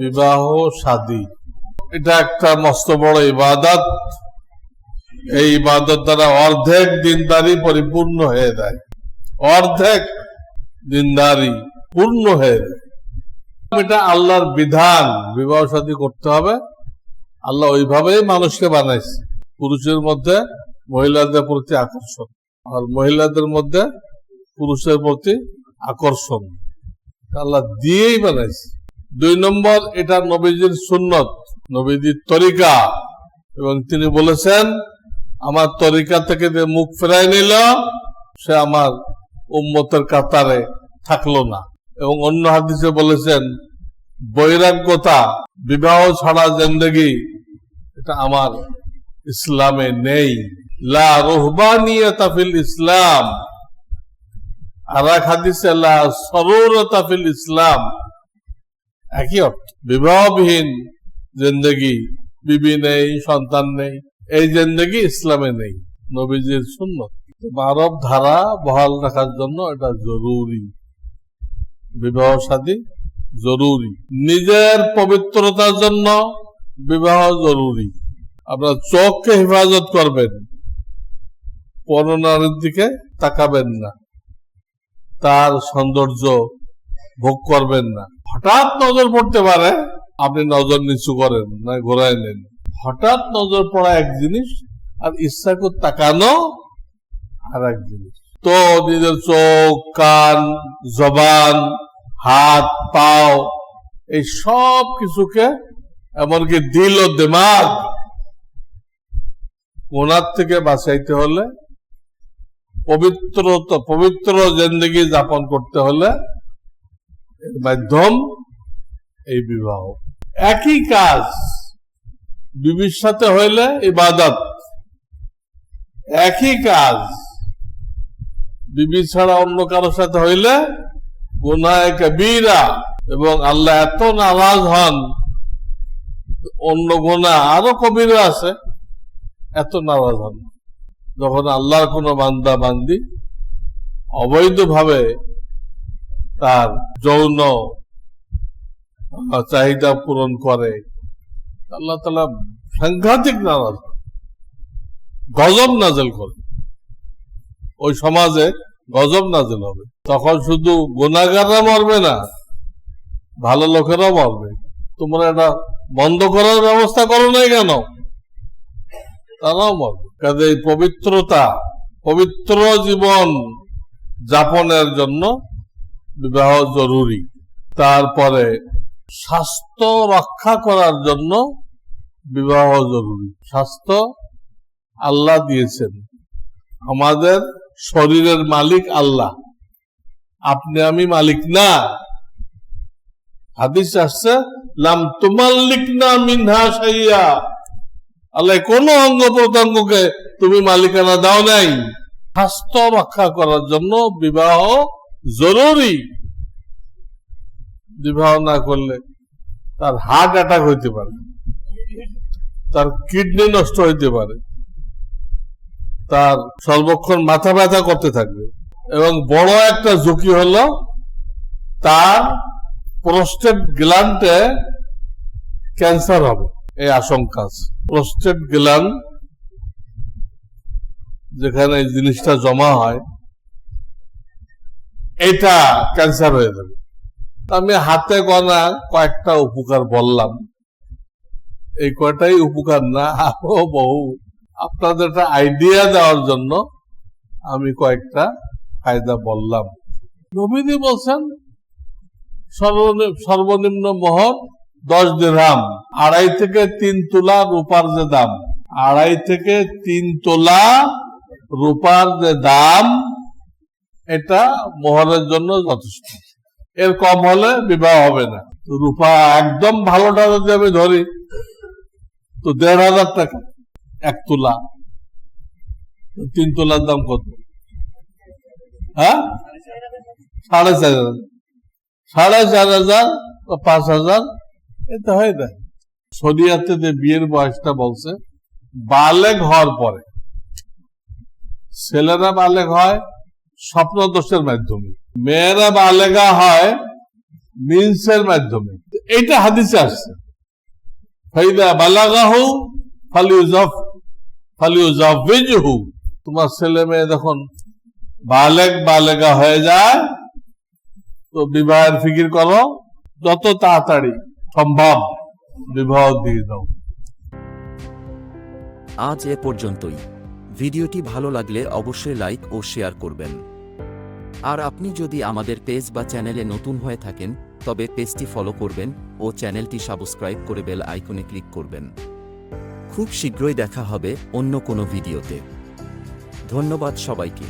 বিবাহ শাদী এটা একটা মস্ত বড় ইবাদত। এই ইবাদত দ্বারা অর্ধেক দিনদারি পরিপূর্ণ হয়ে যায়। অর্ধেক দিনদারি পূর্ণ হয়ে যায়। এটা আল্লাহর বিধান। বিবাহ শাদী করতে হবে। আল্লাহ ওইভাবেই মানুষকে বানাইছে। পুরুষের মধ্যে মহিলাদের প্রতি আকর্ষণ আর মহিলাদের মধ্যে পুরুষের প্রতি আকর্ষণ। আল্লাহ দিয়েই বানাইছে। দুই নম্বর, এটা নবীজির সুন্নত, নবীজির তরিকা। এবং তিনি বলেছেন, আমার তরিকা থেকে যে মুখ ফেরাই নিল, সে আমার উম্মতের কাতারে থাকল না। এবং অন্য হাদিসে বলেছেন, বৈরাগ্যতা, বিবাহ ছাড়া জিন্দগি, এটা আমার ইসলামে নেই। লা রুহবানিয়াতা ফিল ইসলাম। আর এক হাদিসে, লা সরুরতা ফিল ইসলাম। একই অর্থ। বিবাহবিহীন জিন্দগি, বিবি নেই, সন্তান নেই, এই জিন্দগি ইসলামে নেই। নবীজির শূন্য মানব ধারা বহাল রাখার জন্য এটা জরুরি। বিবাহ সাদী জরুরি। নিজের পবিত্রতার জন্য বিবাহ জরুরি। আপনার চোখকে হেফাজত করবেন। পরনারীর দিকে তাকাবেন না। তার সৌন্দর্য ভোগ করবেন না। হঠাৎ নজর পড়তে পারে, আপনি নজর নিচু করেন, না ঘোরায় নেন। হঠাৎ নজর পড়া এক জিনিস আর ইচ্ছা করে তাকানো আর এক জিনিস। তো নিজের চোখ, কান, জবান, হাত, পাও, এই সব কিছুকে এমনকি দিল ও দিমাগ ওনার থেকে বাঁচাইতে হলে পবিত্র তো পবিত্র জিন্দগি যাপন করতে হলে এর মাধ্যম এই বিবাহ। একই কাজ বিবির সাথে হইলে ইবাদত। একই কাজ বিবি ছাড়া অন্য কারোর সাথে হইলে গুনায় কবিরা এবং আল্লাহ এত নারাজ হন, অন্য গোনা আরও কবিরা আছে, এত নারাজ হন। যখন আল্লাহর কোন বান্দা বান্দি অবৈধভাবে তার যৌন চাহিদা পূরণ করে। আল্লাহ তালা সাংঘাতিক নারাজ গজব নাজেল করে। ওই সমাজে গজব নাজেল হবে। তখন শুধু গুণাগাররা মরবে না, ভালো লোকেরাও মরবে। তোমরা এটা বন্ধ করার ব্যবস্থা করো নাই কেন? তারাও মরবে। কাজে পবিত্রতা, পবিত্র জীবন যাপনের জন্য বিবাহ জরুরি। তারপরে স্বাস্থ্য রক্ষা করার জন্য বিবাহ জরুরি। স্বাস্থ্য আল্লাহ দিয়েছেন। আমাদের শরীরের মালিক আল্লাহ। আপনি আমি মালিক না। হাদিস আসছে, লাম তুমাল্লিক না মিনহা সাইয়া আল্লাহ কোন অঙ্গ প্রত্যঙ্গকে তুমি মালিকানা দাও নাই। স্বাস্থ্য রক্ষা করার জন্য বিবাহ জরুরি বিবাহ না করলে তার হার্ট অ্যাটাক হইতে পারে, তার কিডনি নষ্ট হইতে পারে, তার সর্বক্ষণ মাথা ব্যথা করতে থাকবে এবং বড় একটা ঝুঁকি হলো তার প্রস্টেট গ্ল্যান্ডে ক্যান্সার হবে। এই আশঙ্কা আছে। প্রস্টেট গ্ল্যান্ড যেখানে এই জিনিসটা জমা হয় এটা ক্যান্সার হয়ে যাবে। আমি হাতে গনা কয়েকটা উপকার বললাম। এই কয়টাই উপকার না বহু। আপনাদের একটা আইডিয়া দেওয়ার জন্য আমি কয়েকটা ফায়দা বললাম। নবীদি বলছেন, সর্বনি- সর্বনিম্ন মহর দশ দিরহাম আড়াই থেকে তিন তোলা রূপার যে দাম। আড়াই থেকে তিন তোলা রূপার যে দাম এটা মোহরের জন্য যথেষ্ট। এর কম হলে বিবাহ হবে না। রূপা একদম ভালোটা যদি আমি ধরি, তো দেড় হাজার টাকা, এক তোলা। তিন তোলার দাম কত? হ্যাঁ? সাড়ে চার হাজার। সাড়ে চার হাজার পাঁচ হাজার, এটা হয়ে যায়। শরিয়াতে যে বিয়ের বয়সটা বলছে বালেগ হওয়ার পরে। ছেলেরা বালেগ হয় স্বপ্নদোষের মাধ্যমে। মেয়েরা বালেগা হয় মিন্সের মাধ্যমে। এইটা হাদিসে আসছে। ফাইদা বালাগাহু ফালিউজাফ ফালিউজাফিজহু। তোমার ছেলে মেয়ে যখন বালেক বালেগা হয়ে যায়, তো বিবাহের ফিকির করো, যত তাড়াতাড়ি সম্ভব বিবাহ দিয়ে দাও। আজ এ পর্যন্তই। ভিডিওটি ভালো লাগলে অবশ্যই লাইক ও শেয়ার করবেন। আর আপনি যদি আমাদের পেজ বা চ্যানেলে নতুন হয়ে থাকেন, তবে পেজটি ফলো করবেন ও চ্যানেলটি সাবস্ক্রাইব করে বেল আইকনে ক্লিক করবেন। খুব শীঘ্রই দেখা হবে অন্য কোনো ভিডিওতে। ধন্যবাদ সবাইকে।